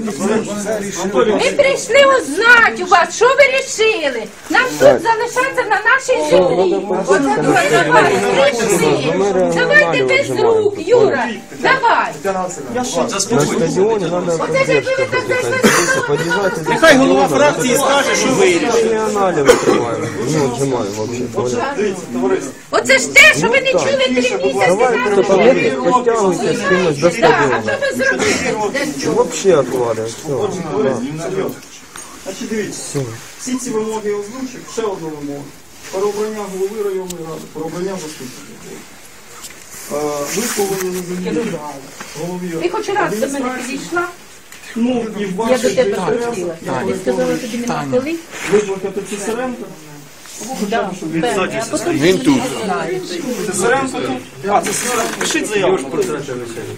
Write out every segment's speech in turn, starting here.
Ми прийшли узнати у вас, що ви рішили. Нам тут залишатися на нашій землі. Оце дуже вас прийшли. Давайте без рук, Юра. Давай. На стадионе надо Оце ж якби ви так зайшли. подъезжать. Нехай голова фракції скаже, що вирішив. Регионале выкрываем. Ну, отжимаю вообще. Оце ж те, що ви не чули три місяці Давай назад. кто таблетки подтягивайте, скинуть до Так, а стадиона. Все. Значить, дивіться, всі ці вимоги озвучив, ще одну вимогу. Переобрання голови районної ради, переобрання заступників. Е, Ви повинні на землі голові Ти хоч раз до мене підійшла? ну, і в Я ваших до тебе інтересах, хотіла. я Ти сказала, тобі нема коли? викликати Цесаренка. Щоб він тут. А, Цесаренко, пишіть заяву.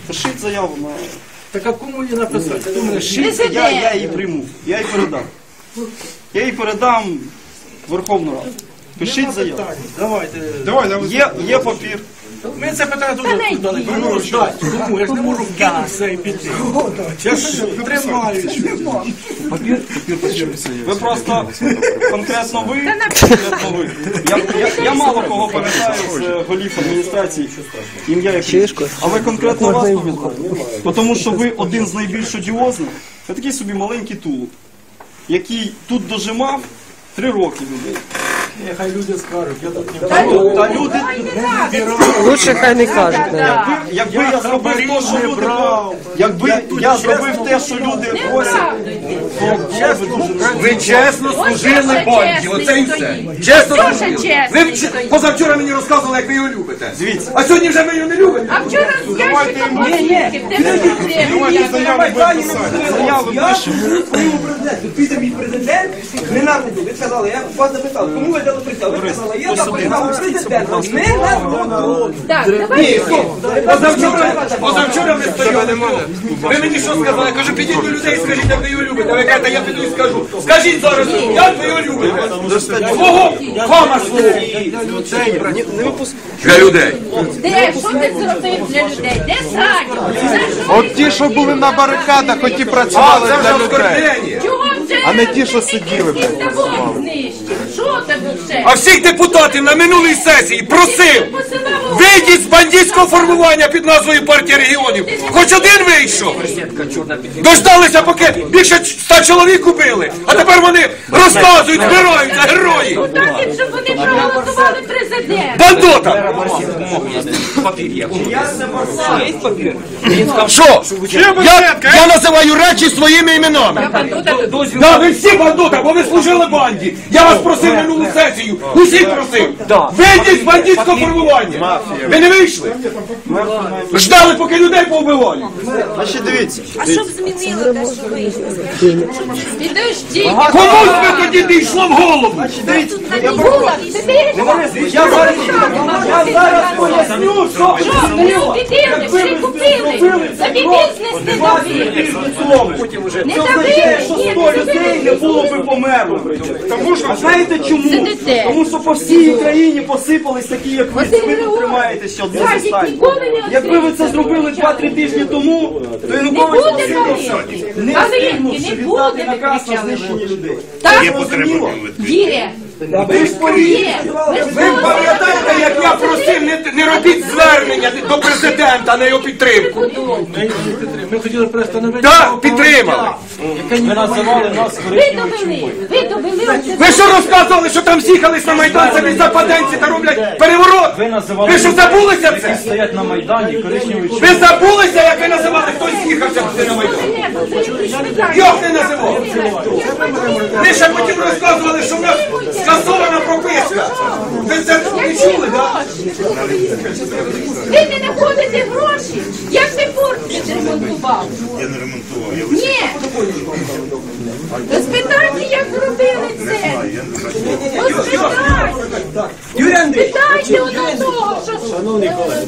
Пишіть заяву на... Так а кому її написати? Я, я її прийму, я її передам. Я її передам в Верховну Раду. Пишіть заяву. Давайте. Є, є папір. Ми це питання дуже здати. Кому? Я ж не можу вкинути все і піти. Я ж тримаю. Ви просто конкретно ви, конкретно ви. Я, я, я мало кого пам'ятаю з е, голів адміністрації, ім'я прізвище. але конкретно вас пам'ятаю. Тому що ви один з найбільш одіозних, ви такий собі маленький тулуб, який тут дожимав три роки людей. Нехай люди скажуть, я тут не Та, лю- та люди, Лучше хай не кажуть, наверное. якби я зробив те, що люди, якби я зробив те, що люди просять, Ви чесно служили банді, оце і все. Чесно Дуже служили. Ви вч- позавчора мені розказували, як ви його любите. Дивіться. А сьогодні вже ви його не любите. А вчора з ящиком горіхів, тебе проблеми. заяви пишемо. своєму президенту. Піде мій президент, не Ви сказали, я вас запитав, кому ви присягу? Ви сказали, я запитав президента, не народ. Так, давай. Позавчора, позавчора ви стояли. Ви мені що сказали? Кажу, підіть до людей і скажіть, як ви його любите. Ви кажете, я піду і скажу. Скажіть зараз, як ви його любите? Свого кома свого. Для людей. Де? Що ти зробив для людей? Де Саня? От ті, що були на барикадах, хоч і А, працювали це вже для людей. А не ті, що сиділи, блядь. Що тебе ще? А всіх депутатів на минулій сесії просив. Вийдіть з бандитського формування під назвою партія регіонів. Хоч один вийшов. Дождалися, поки більше ста чоловік убили. А тепер вони розказують, збираються герої. депутатів, щоб вони проголосували. Бандота! Що? Я, я називаю речі своїми іменами. Да, ви всі бандота, бо ви служили банді. Я вас просив минулу сесію. Усіх просив. Вийдіть з бандитського формування. Ви не вийшли? Ждали, поки людей повбивали. Значить, дивіться. А щоб змінило те, що вийшло? Комусь би тоді дійшло в голову. Була, Я я зараз поясню, що Що, всі купили. Собі бізнес не добили. Не Це означає, що добили. 100 людей не було би померло. Тому що, знаєте чому? Тому що по всій Україні посипались такі, як ви, Василь ви Григорович, тримаєтеся одне Садик з ніколи не Якби ви це зробили 2-3 тижні тому, то Не Янукович буде посипався, не не віддати буде, наказ на знищення людей. Так, Зрозуміло? є. Ви ж Є. Ви ж Ви пам'ятаєте, як я просив не, не робіть звернення до президента на його підтримку? Ми хотіли пристановити. Так, підтримали. Ви називали нас Ви довели. Ви довели. оце Ви що розказували, що там з'їхались на Майдан самі западенці та роблять переворот? Ви називали Ви що забулися це? стоять на Майдані, коричневі Ви забулися, як ви називали, хто з'їхався туди на Майдан? Як не Ви ще потім розказували, що в нас скасована прописка. Ви це не чули, так? Ви не знаходите гроші. Як ви форт ремонтував? Я не ремонтував, я Ні. Спитайте, як зробили це. Спитайте. Юрій Андрійович, Спитайте у того, що... Шановні колеги,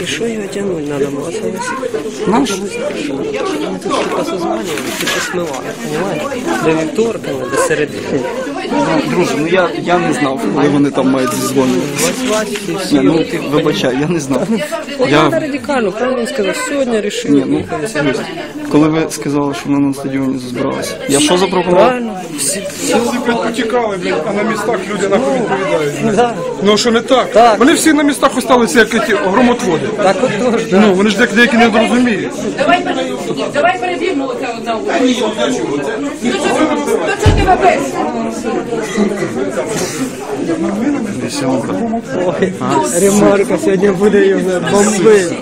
И что ее тянуть надо было? Нам же Они тут что-то созванивали, типа смывали, понимаете? До вівторка, до середини. Друже, ну я, я не знав, коли вони там мають зізвонити. Ні, ну ти вибачай, я не знав. Я Я, радикально, правильно він сказав, сьогодні рішили, Ні, ну, коли ви сказали, що вони на стадіоні збиралися, я що запропонував? Правильно, всі, всі Потікали, блядь, а на містах люди нахуй відповідають. да. Ну що не так? Так. Вони всі на містах осталися як ті громотводи. Так от теж, да. Ну, вони ж деякі деякі не розуміють. Давай, пере- це перебігну Ремарка сьогодні буде. Ну ви?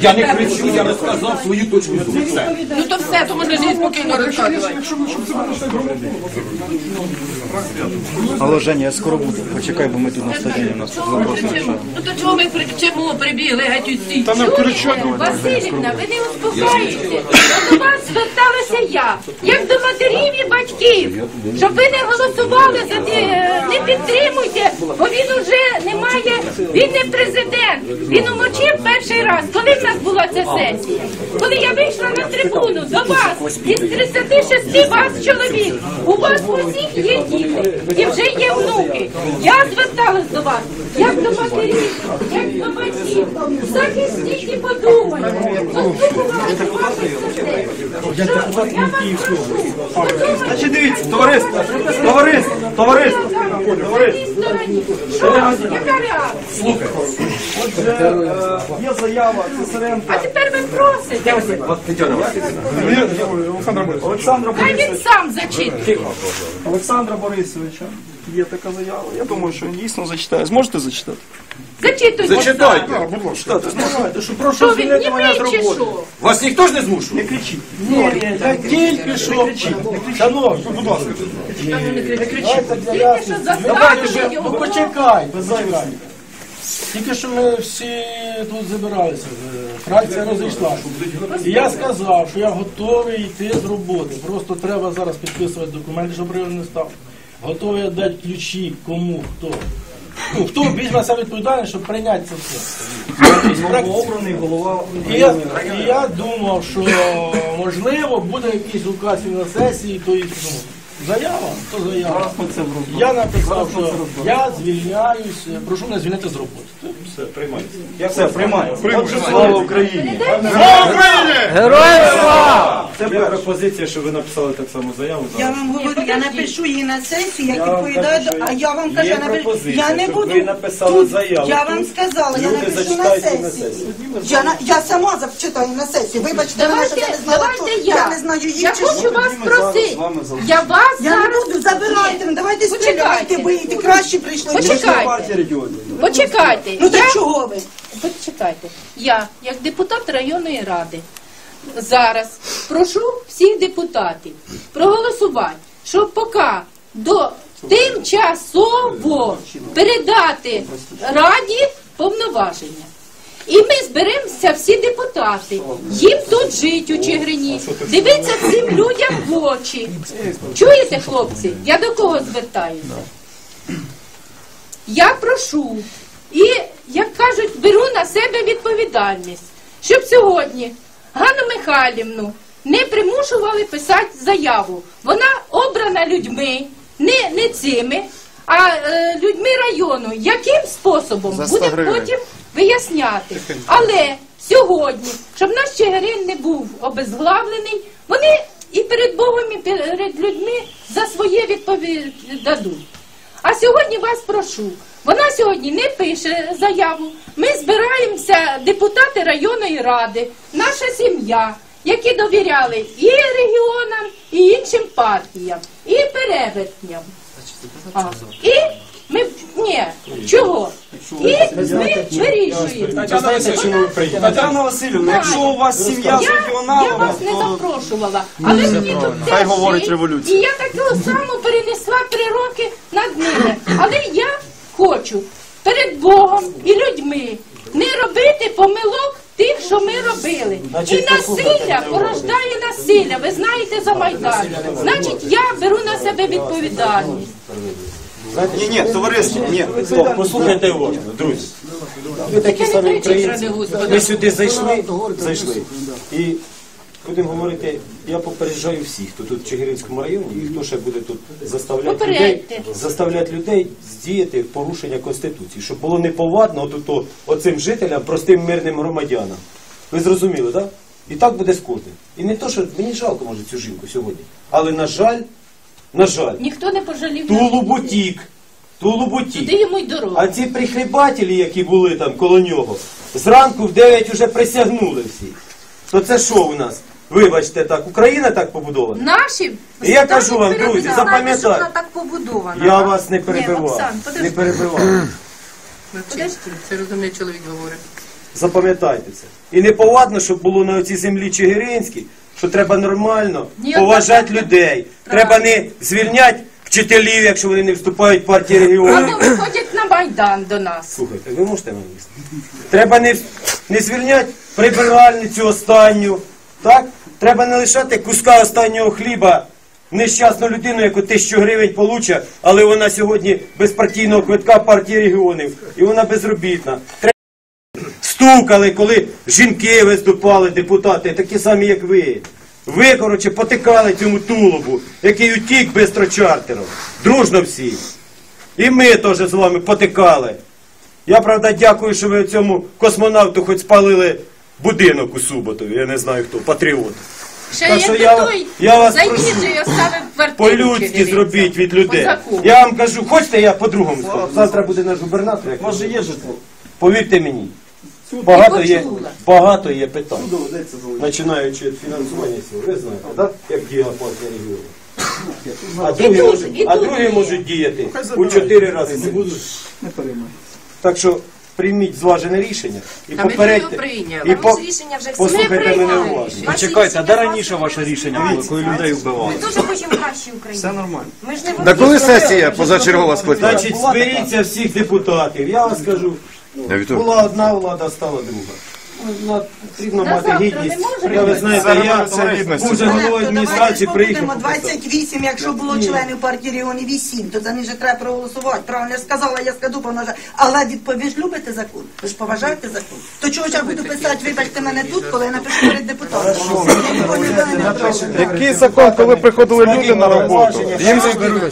Я не кричу, я розказав свою точку зору. Все. Ну то все, то можна жити спокійно розказувати. Але Женя, я скоро буду. Почекай, бо ми тут на стадіоні, у нас тут. Ну то чого ви кричимо, прибігли геть усі? Та не кричать. Васильівна, ви не успокоїте. До вас зверталася я, як до батьків, щоб ви не голосували за ті, не підтримуйте, бо він уже не має, він не президент. Він умочив перший раз, коли в нас була ця сесія. Коли я вийшла на трибуну до вас, із 36 вас чоловік, у вас у всіх є діти і вже є внуки. Я зверталась до вас, як до матерів, як до батьків. Захистіть і подумайте. Значить, дивіться, товариство, товариство, товариство, товариство. Яка реакція? Є заява Цесаренка А тепер ви просите. Олександра Хай він Борисовича. сам зачитує. Олександра Борисовича. Є така заява. Я думаю, що він дійсно зачитає. Зможете зачитати? Зачитуйте. Зачитайте. Так, будь ласка. Що прошу Що він звільнити мене з чи роботи. що? Вас ніхто ж не змушує? Не кричіть. Я тільки що, шановні, Будь ласка. Тільки що давайте заставили ви, його. ну почекайте, почекайте. Тільки що ми всі тут збиралися, е, фракція розійшла. І я сказав, що я готовий йти з роботи. Просто треба зараз підписувати документи, щоб район не став. Готовий дати ключі кому, хто. Ну, хто більш на себе відповідальність, щоб прийняти це все. Новообраний голова. І я, і я думав, що можливо буде якийсь указ і на сесії, то і ну, заява, то заява. Зараз ми це вробимо. Я написав, що я звільняюсь, прошу мене звільнити з роботи. Все, приймаю. Отже, слава Україні. Героям слава! Це пропозиція, що ви написали так само заяву. Я вам говорю, я напишу її на сесію, як Я вам відповідаю, кажу, що а я вам кажу, є я напишу, пропозиція, я не щоб буду. ви написали тут, заяву. Я Тут вам сказала, я люди напишу на сесії. сесії. Я, на- я сама зачитаю на сесії. Вибачте, мене, що я Давайте, не знала, давайте хто. я. я не знаю Я їх чи хочу вас просити. з вами залишимо. Я вас Я не зараз... буду, забирайте, ну, давайте Почекайте. стріляйте, вийти, краще прийшли. Почекайте. Партія регіонів. Почекайте. Ну так чого ви? Почекайте. Я, як депутат районної ради, зараз прошу всіх депутатів проголосувати, щоб поки до тимчасово передати раді повноваження. І ми зберемося всі депутати. Їм тут жить у Чигирині. Дивіться цим людям в очі. Чуєте, хлопці? Я до кого звертаюся? Я прошу і, як кажуть, беру на себе відповідальність, щоб сьогодні Ганну Михайлівну не примушували писати заяву. Вона обрана людьми, не, не цими, а е, людьми району. Яким способом буде потім виясняти. Але сьогодні, щоб наш Чигирин не був обезглавлений, вони і перед Богом, і перед людьми за своє відповідадуть. А сьогодні вас прошу. Вона сьогодні не пише заяву. Ми збираємося, депутати районної ради, наша сім'я, які довіряли і регіонам, і іншим партіям, і перевертням. А, і ми ні, чого? І ми вирішуємо. Тетяна Васильівна, якщо у вас сім'я з Я, я вас не то запрошувала, але мені тут Хай теж говорить жить. революція. І я так само перенесла три роки над ними. Але я хочу перед Богом і людьми не робити помилок тих, що ми робили. І насилля порождає насилля. Ви знаєте за Майдан. Значить, я беру на себе відповідальність. Ні, ні, товариство, ні, стоп, послухайте уважно, друзі. Ви такі самі українці. Ми сюди зайшли, зайшли. І будемо говорити, я попереджаю всіх, хто тут в Чигиринському районі і хто ще буде тут заставляти людей, заставляти людей здіяти порушення Конституції, щоб було неповадно от, от, оцим жителям, простим мирним громадянам. Ви зрозуміли, так? І так буде з кожним. І не то, що мені жалко може цю жінку сьогодні. Але на жаль, на жаль, Ніхто не пожалів. Тулуб утік. Тулуб утік. Туди йому й дорога. А ці прихлібателі, які були там коло нього, зранку в 9 вже присягнули всі. То це що у нас? Вибачте так, Україна так побудована. Наші І я кажу вам, друзі, запам'ятайте, так побудована. я вас не перебивав. Оксан, подожди. Не перебивав. Подожди, це розумний чоловік говорить. Запам'ятайте це. І неповадно, щоб було на цій землі Чигиринській, що треба нормально Ні, поважати людей. Треба не звільняти вчителів, якщо вони не вступають в партії А регіонів. то виходять на Майдан до нас. Слухайте, ви можете вести? Треба не, не звільняти прибиральницю останню. Так? Треба не лишати куска останнього хліба. Нещасну людину, яку тисячу гривень получить, але вона сьогодні без партійного квитка партії регіонів. І вона безробітна. Стукали, коли жінки виступали, депутати, такі самі, як ви. Ви, коротше, потикали цьому тулубу, який утік бистро чартером. Дружно всі. І ми теж з вами потикали. Я правда дякую, що ви цьому космонавту хоч спалили будинок у суботу. Я не знаю хто, патріот. Ще Так що я- той я вас квартиру. По-людськи зробіть від людей. Я вам кажу, хочете, я по-другому скажу. Завтра буде наш губернатор. Як Може є житло? Повірте мені, багато є, багато є питань. Починаючи від фінансування всього, ви знаєте, так? як діяла партія регіону. А другі, можуть, а другі можуть діяти у чотири рази. Не сильніше. Так що прийміть зважене рішення і Та ми попередьте. його прийняли. І по... рішення вже всі Послухайте мене прийняли. уважно. Почекайте, а де раніше ваше рішення було, коли людей вбивали? Дуже хочемо краще України. Все нормально. Ми ж не Да коли сесія позачергова скликана? Значить, зберіться всіх депутатів. Я вам скажу, була одна влада, стала друга. Ну, на- Потрібно мати гідність. Я, ви знаєте, Це я революція гідності. був вже головою адміністрації, приїхав. Будемо 28, якщо було членів партії регіонів і 7, то за них же треба проголосувати. Правильно я ж сказала, я скажу, вона же. Але відповідь, ви ж любите закон? Ви ж поважаєте закон? То чого ж я буду писати, вибачте мене тут, коли я напишу перед депутатом? Ніколи не напишу. Який закон, коли приходили люди на роботу? Їм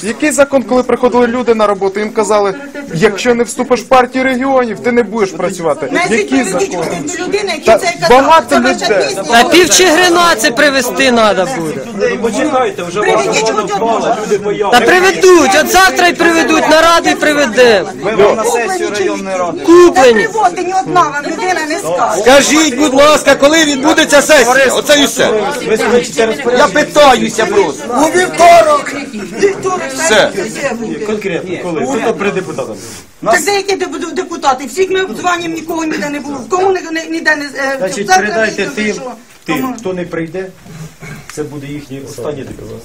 який закон, коли приходили люди на роботу? Їм казали, якщо не вступиш в партію регіонів, ти не будеш працювати. Який приведіть закон? Та який це казав. багато Це ваша пісня. Півчигрина це привезти треба буде. Почекайте, вже Приведіть ваша хоч влада одного. люди Та бояться. приведуть, от завтра й приведуть, на раду й приведемо. Ми вам на сесію районної ради. Та Куплені. приводьте, ні одна вам людина не скаже. Скажіть, будь ласка, коли відбудеться сесія? Оце і все. Ви скличете Я розпорядження питаюся просто. У вівторок! Вівторок, Все. конкретно, коли? Тобто при депутатах. Так деякі деп- депутати, всіх ми обзванюємо, нікого ніде не було. В кому ні- ні- ніде не... е, Значить, завтра передайте тим, зайшло. тим, Тому- хто не прийде, це буде їхній останній депутат.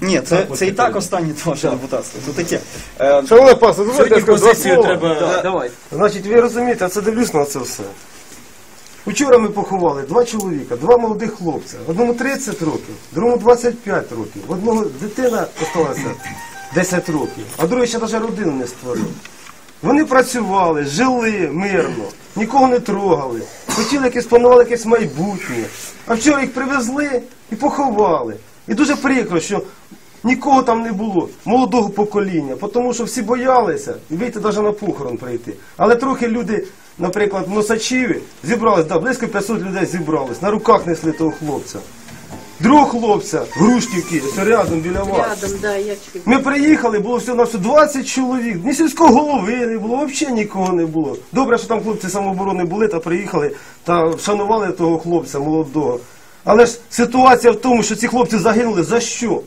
Ні, це, це і так останнє ваше депутатство. Це таке. Е, Шановне пасе, дозвольте я скажу два позицію слова. треба. Давай. Значить, ви розумієте, це дивлюсь на це все. Учора ми поховали два чоловіка, два молодих хлопця. Одному 30 років, другому 25 років. Одного дитина осталася 10 років, а другий ще навіть родину не створив. Вони працювали, жили мирно, нікого не трогали, хотіли якесь планували якесь майбутнє. А вчора їх привезли і поховали. І дуже прикро, що нікого там не було, молодого покоління, тому що всі боялися і вийти навіть на похорон прийти. Але трохи люди, наприклад, в Носачіві зібрались, да, близько 500 людей зібрались, на руках несли того хлопця. Другого хлопця, Грушківки, рядом біля вас. Рядом, да, я чую. Ми приїхали, було всього на все 20 чоловік. Ні сільського голови не було, взагалі нікого не було. Добре, що там хлопці самооборони були та приїхали та вшанували того хлопця молодого. Але ж ситуація в тому, що ці хлопці загинули за що?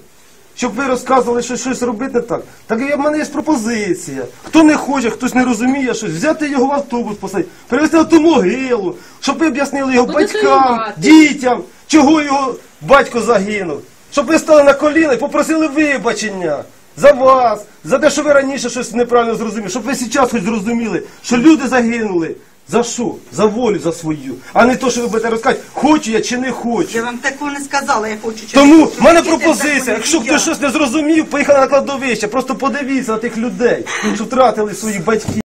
Щоб ви розказували, що щось робити не так. Так і в мене є пропозиція. Хто не хоче, хтось не розуміє щось, взяти його в автобус, посадити, привезти на ту могилу, щоб ви об'яснили його батькам, дітям, чого його батько загинув. Щоб ви стали на коліна і попросили вибачення за вас, за те, що ви раніше щось неправильно зрозуміли, щоб ви зараз хоч зрозуміли, що люди загинули За що? За волю за свою. А не то, що ви будете розказати, хочу я чи не хочу. Я вам такого не сказала, я хочу. чи Тому в мене пропозиція, якщо хтось щось не зрозумів, поїхали на кладовище, просто подивіться на тих людей, що втратили своїх батьків.